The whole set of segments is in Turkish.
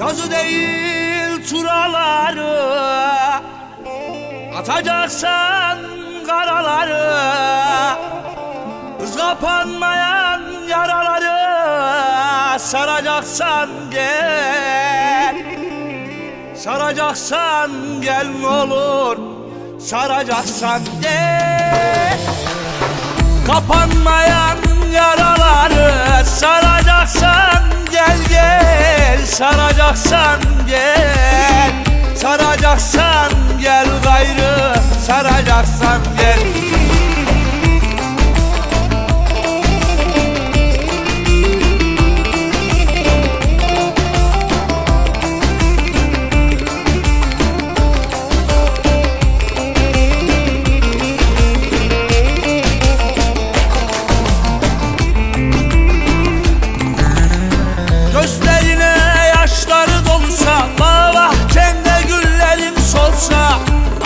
Yazı değil turaları Atacaksan karaları Hız kapanmayan yaraları Saracaksan gel. Saracaksan gel ne olur Saracaksan gel. Kapanmayan yaraları saracaksan gel Saracaksan gel. Saracaksan gel gayrı Saracaksan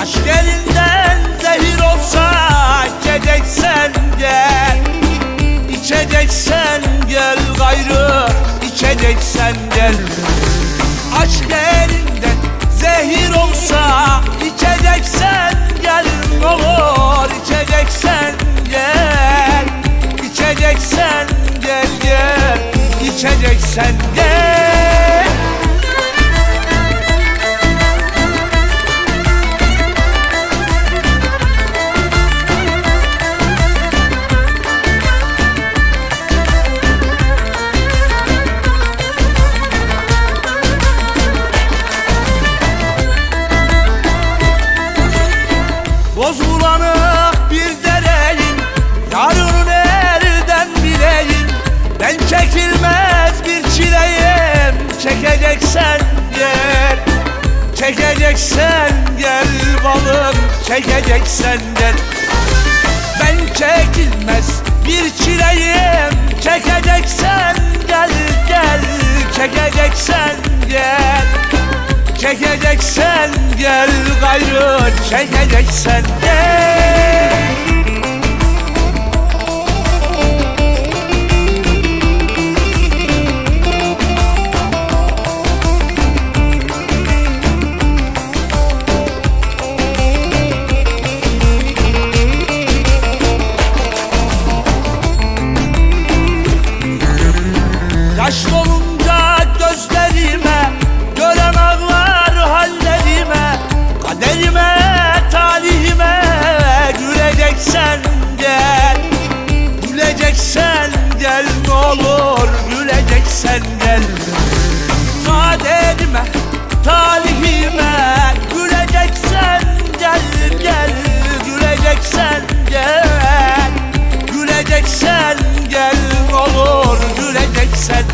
Aşk elinden zehir olsa İçeceksen gel. İçeceksen gel gayrı İçeceksen gel. Aşk elinden zehir olsa İçeceksen gel. Olur İçeceksen gel. İçeceksen gel gel. İçeceksen gel Çekeceksen gel. Çekeceksen gel balım Çekeceksen gel. Ben çekilmez bir çileyim Çekeceksen gel gel. Çekeceksen gel. Çekeceksen gel gayrı Çekeceksen gel Güleceksen gel Kaderime, talihime Güleceksen gel gel Güleceksen gel. Güleceksen gel olur Güleceksen